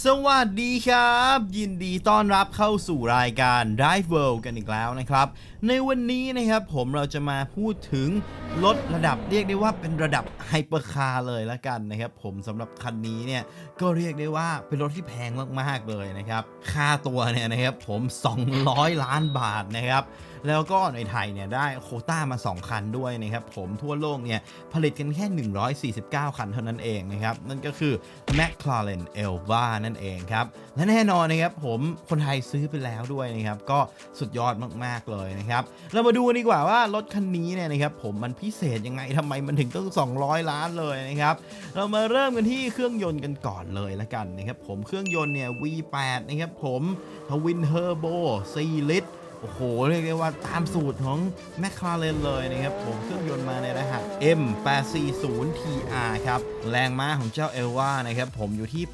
สวัสดีครับ ยินดีต้อนรับเข้าสู่รายการ Drive World กันอีกแล้วนะครับ ในวันนี้นะครับผมเราจะมาพูดถึงรถระดับเรียกได้ว่าเป็นระดับไฮเปอร์คาร์เลยละกันนะครับผมสำหรับคันนี้เนี่ยก็เรียกได้ว่าเป็นรถที่แพงมากๆเลยนะครับค่าตัวเนี่ยนะครับผม 200 ล้านบาทนะครับแล้วก็ในไทยเนี่ยได้โคต้ามา 2 คันด้วยนะครับผมทั่วโลกเนี่ยผลิตกันแค่ 149 คันเท่านั้นเองนะครับนั่นก็คือ McLaren Elva นั่นเองครับ และแน่นอนนะครับผมคนไทยซื้อไปแล้วด้วยนะครับ ก็สุดยอดมากๆเลยนะครับ เรามาดูกันดีกว่าว่ารถคันนี้เนี่ยนะครับผมมันพิเศษยังไงทำไมมันถึงต้อง 200 ล้านเลยนะครับ เรามาเริ่มกันที่เครื่องยนต์กันก่อนเลยละกันนะครับผมเครื่องยนต์เนี่ย V8 นะครับผมทวินเทอร์โบ4ลิตร โอ้โห เรียกได้ว่าตามสูตรของ McLaren เลยนะครับผมเครื่องยนต์มาในรหัส M840TR ครับ แรงม้าของเจ้า e l v a นะครับ ผมอยู่ที่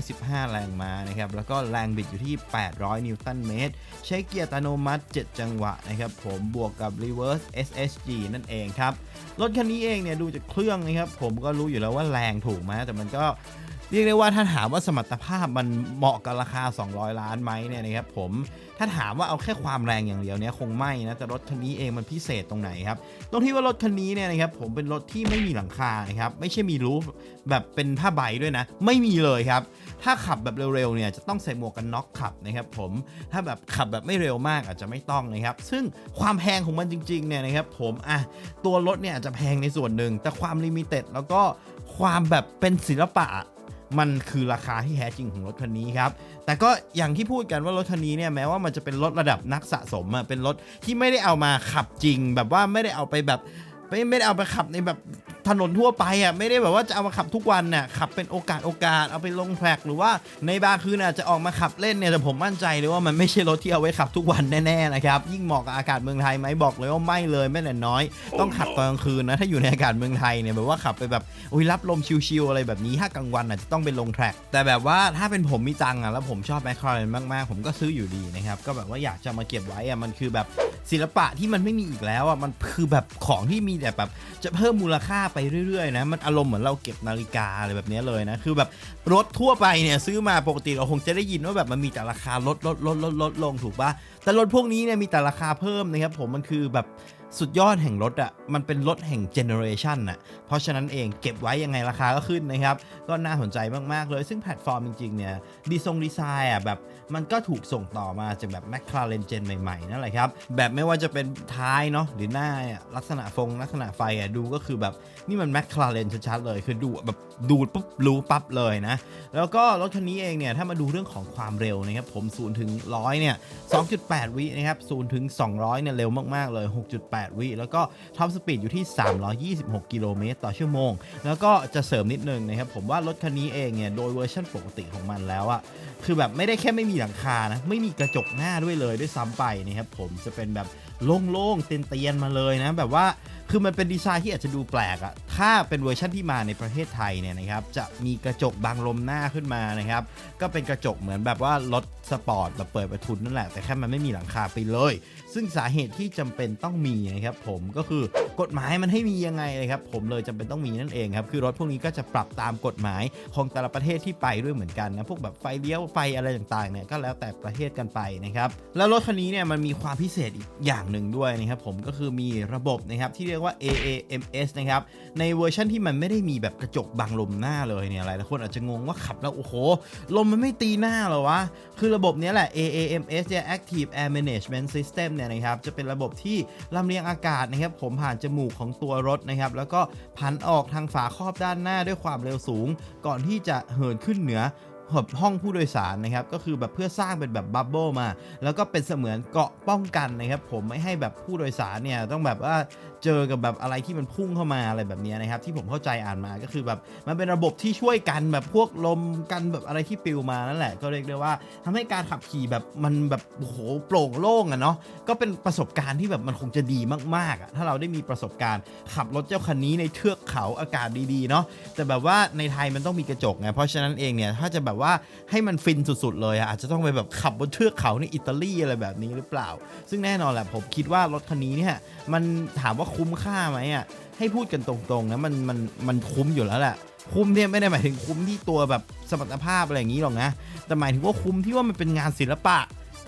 815 แรงม้านะครับ แล้วก็แรงบิดอยู่ที่ 800 นิวตันเมตร ใช้เกียร์อัตโนมัติ 7 จังหวะนะครับ ผมบวกกับ Reverse SSG นั่นเองครับ รถคันนี้เองเนี่ยดูจากเครื่องนะครับ ผมก็รู้อยู่แล้วว่าแรงถูกไหมแต่มันก็ เรียกได้ว่าถ้าถามว่าสมรรถภาพมันเหมาะกับราคา 200 ล้านไหมเนี่ยนะครับผมถ้าถามว่าเอาแค่ความแรงอย่างเดียวเนี่ยคงไม่นะแต่รถคันนี้เองมันพิเศษตรงไหนครับตรงที่ว่ารถคันนี้เนี่ยนะครับผมเป็นรถที่ไม่มีหลังคานะครับไม่ใช่มีรูฟแบบเป็นผ้าใบด้วยนะ ไม่มีเลยครับ ถ้าขับแบบเร็วๆเนี่ยจะต้องใส่หมวกกันน็อกขับนะครับผมถ้าแบบขับแบบไม่เร็วมากอาจจะไม่ต้องนะครับ ซึ่งความแพงของมันจริงๆเนี่ยนะครับผมอะตัวรถเนี่ยอาจจะแพงในส่วนหนึ่งแต่ความลิมิเต็ดแล้วก็ความแบบเป็นศิลปะ มันคือราคาที่แท้จริงของรถคันนี้ครับ แต่ก็อย่างที่พูดกันว่ารถคันนี้เนี่ยแม้ว่ามันจะเป็นรถระดับนักสะสมอะเป็นรถที่ไม่ได้เอามาขับจริง แบบว่าไม่ได้เอาไปแบบไม่ไม่ได้เอาไปขับในแบบ ถนนทั่วไปอะไม่ได้แบบว่าจะเอามาขับทุกวันน่ะขับเป็นโอกาสโอกาสเอาไปลงแทร็กหรือว่าในบางคืนอาจจะออกมาขับเล่นเนี่ยแต่ผมมั่นใจเลยว่ามันไม่ใช่รถที่เอาไว้ขับทุกวันแน่ๆนะครับยิ่งเหมาะกับอากาศเมืองไทยไหมบอกเลยว่าไม่เลยไม่แต่น้อย ต้องขับตอนกลางคืนนะถ้าอยู่ในอากาศเมืองไทยเนี่ยแบบว่าขับไปแบบอุ้ยรับลมชิวๆอะไรแบบนี้ถ้ากลางวันอาจจะต้องเป็นลงแทร็กแต่แบบว่าถ้าเป็นผมมีตังค์อะแล้วผมชอบแมคคาเรนมากๆ ผมก็ซื้ออยู่ดีนะครับก็แบบว่าอยากจะมาเก็บไว้อะมันคือแบบศิลปะที่มันไม่มีอีกแล้วอะมันคือแบบของที่มีแต่แบบจะเพิ่มมูลค่าไปเรื่อยๆนะมันอารมณ์เหมือนเราเก็บนาฬิกาอะไรแบบนี้เลยนะคือแบบรถทั่วไปเนี่ยซื้อมาปกติเราคงจะได้ยินว่าแบบมันมีแต่ราคาลดลดลดลดลดลงถูกปะแต่รถพวกนี้เนี่ยมีแต่ราคาเพิ่มนะครับผมมันคือแบบสุดยอดแห่งรถอะ่ะมันเป็นรถแห่งเจเนอเรชันอะเพราะฉะนั้นเองเก็บไว้ยังไงราคาก็ขึ้นนะครับ ก็น่าสนใจมาก ๆ เลย ซึ่งแพลตฟอร์มจริง ๆ เนี่ยดีทรงดีไซน์อะแบบมันก็ถูกส่งต่อมาจากแบบ McLaren Gen ใหม่ ๆ นั่นแหละครับ แบบไม่ว่าจะเป็นท้ายเนาะหรือหน้าลักษณะฟง ลักษณะไฟอะดูก็คือแบบนี่มัน McLaren ชัดๆเลยคือดูแบบดูปุ๊บรู้ปั๊บเลยนะ แล้วก็รถคันนี้เองเนี่ยถ้ามาดูเรื่องของความเร็วนะครับผม0ถึง100เนี่ย2.8 วินะครับ0ถึง200เนี่ยเร็วมากๆเลย 6.8วิ แล้วก็ท็อปสปีดอยู่ที่ 326 กิโลเมตรต่อชั่วโมง แล้วก็จะเสริมนิดนึงนะครับผมว่ารถคันนี้เองเนี่ยโดยเวอร์ชันปกติของมันแล้วอะคือแบบไม่ได้แค่ไม่มีหลังคานะ ไม่มีกระจกหน้าด้วยเลยด้วยซ้ำไปนะครับผมจะเป็นแบบโล่งๆเตียนๆมาเลยนะแบบว่าคือมันเป็นดีไซน์ที่อาจจะดูแปลกอะ ถ้าเป็นเวอร์ชันที่มาในประเทศไทยเนี่ยนะครับจะมีกระจกบังลมหน้าขึ้นมานะครับ ก็เป็นกระจกเหมือนแบบว่ารถสปอร์ตแบบเปิดประทุนนั่นแหละ แต่แค่มันไม่มีหลังคาไปเลย ซึ่งสาเหตุที่จำเป็นต้องมีนะครับผมก็คือกฎหมายมันให้มียังไงนะครับ ผมเลยจำเป็นต้องมีนั่นเองครับคือรถพวกนี้ก็จะปรับตามกฎหมายของแต่ละประเทศที่ไปด้วยเหมือนกันนะพวกแบบไฟเลี้ยวไฟอะไรต่างๆเนี่ยก็แล้วแต่ประเทศกันไปนะครับแล้วรถคันนี้เนี่ยมันมีความพิเศษอีกอย่างหนึ่งด้วยนะครับผมก็คือมีระบบนะครับที่เรียกว่า AAMS นะครับในเวอร์ชันที่มันไม่ได้มีแบบกระจกบังลมหน้าเลยเนี่ยหลายคนอาจจะงงว่าขับแล้วโอ้โห ลมมันไม่ตีหน้าหรอวะ คือระบบนี้แหละ AAMS เนี่ย Active Air Management System เนี่ยนะครับจะเป็นระบบที่ลำเลียงอากาศนะครับผมผ่านจมูกของตัวรถนะครับแล้วก็พันออกทางฝาครอบด้านหน้าด้วยความเร็วสูง ก่อนที่จะเหินขึ้นเหนือห้องผู้โดยสารนะครับก็คือแบบเพื่อสร้างเป็นแบบบับเบิลมา แล้วก็เป็นเสมือนเกาะป้องกันนะครับผมไม่ให้แบบผู้โดยสารเนี่ยต้องแบบว่า เจอกับแบบอะไรที่มันพุ่งเข้ามาอะไรแบบนี้นะครับ ที่ผมเข้าใจอ่านมาก็คือแบบมันเป็นระบบที่ช่วยกันแบบพวกลมกันแบบอะไรที่ปลิวมานั่นแหละ ก็เรียกได้ว่าทำให้การขับขี่แบบมันแบบโอ้โหโปร่งโล่งอะเนาะก็เป็นประสบการณ์ที่แบบมันคงจะดีมากๆอะถ้าเราได้มีประสบการณ์ ขับรถเจ้าคันนี้ในเทือกเขาอากาศดีๆเนาะแต่แบบว่าในไทยมันต้องมีกระจกไงเพราะฉะนั้นเองเนี่ยถ้าจะแบบว่าให้มันฟินสุดๆเลยอาจจะต้องไปแบบขับบนเทือกเขาในอิตาลีอะไรแบบนี้หรือเปล่า ซึ่งแน่นอนแหละผมคิดว่ารถคันนี้เนี่ยมันถามว่าคุ้มค่าไหมอะให้พูดกันตรงๆนะมันมันมันคุ้มอยู่แล้วแหละคุ้มเนี่ยไม่ได้หมายถึงคุ้มที่ตัวแบบสมรรถภาพอะไรอย่างนี้หรอกนะ แต่หมายถึงว่าคุ้มที่ว่ามันเป็นงานศิลปะ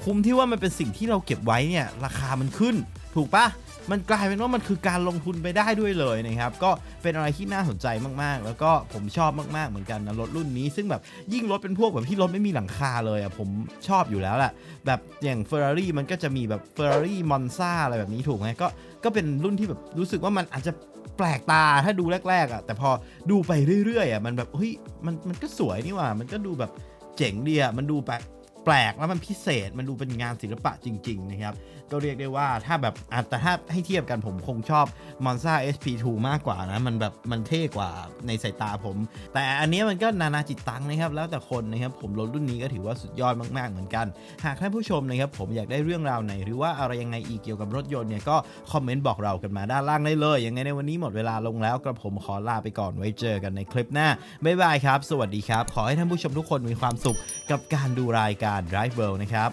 คุ้มที่ว่ามันเป็นสิ่งที่เราเก็บไว้เนี่ยราคามันขึ้น ถูกปะ มันกลายเป็นว่ามันคือการลงทุนไปได้ด้วยเลยนะครับ ก็เป็นอะไรที่น่าสนใจมากๆ แล้วก็ผมชอบมากๆเหมือนกันนะรถรุ่นนี้ ซึ่งแบบยิ่งรถเป็นพวกแบบที่รถไม่มีหลังคาเลยอะผมชอบอยู่แล้วแหละแบบอย่าง Ferrari มันก็จะมีแบบ Ferrari Monza อะไรแบบนี้ถูกไหมก็ก็เป็นรุ่นที่แบบรู้สึกว่ามันอาจจะแปลกตาถ้าดูแรกๆอะแต่พอดูไปเรื่อยๆอะมันแบบเฮ้ยมันมันก็สวยนี่หว่า มันก็ดูแบบเจ๋งดีอะมันดูแปลก ปลกแล้วมันพิเศษมันดูเป็นงานศิลปะจริง ๆ นะครับ ก็เรียกได้ว่าถ้าแบบอะแต่ถ้าให้เทียบกันผมคงชอบ Monza SP2 มากกว่านะ มันแบบมันเท่กว่าในสายตาผม แต่อันนี้มันก็นานาจิตตังนะครับ แล้วแต่คนนะครับ ผมรถรุ่นนี้ก็ถือว่าสุดยอดมากๆเหมือนกัน หากท่านผู้ชมนะครับผมอยากได้เรื่องราวไหน หรือว่าอะไรยังไงอีกเกี่ยวกับรถยนต์เนี่ยก็คอมเมนต์บอกเรากันมาด้านล่างได้เลยยังไงในวันนี้หมดเวลาลงแล้วกระผมขอลาไปก่อนไว้เจอกันในคลิปหน้าบ๊ายบายครับ สวัสดีครับ ขอให้ท่านผู้ชมทุกคนมีความสุขกับการดูรายการ Drive World นะครับ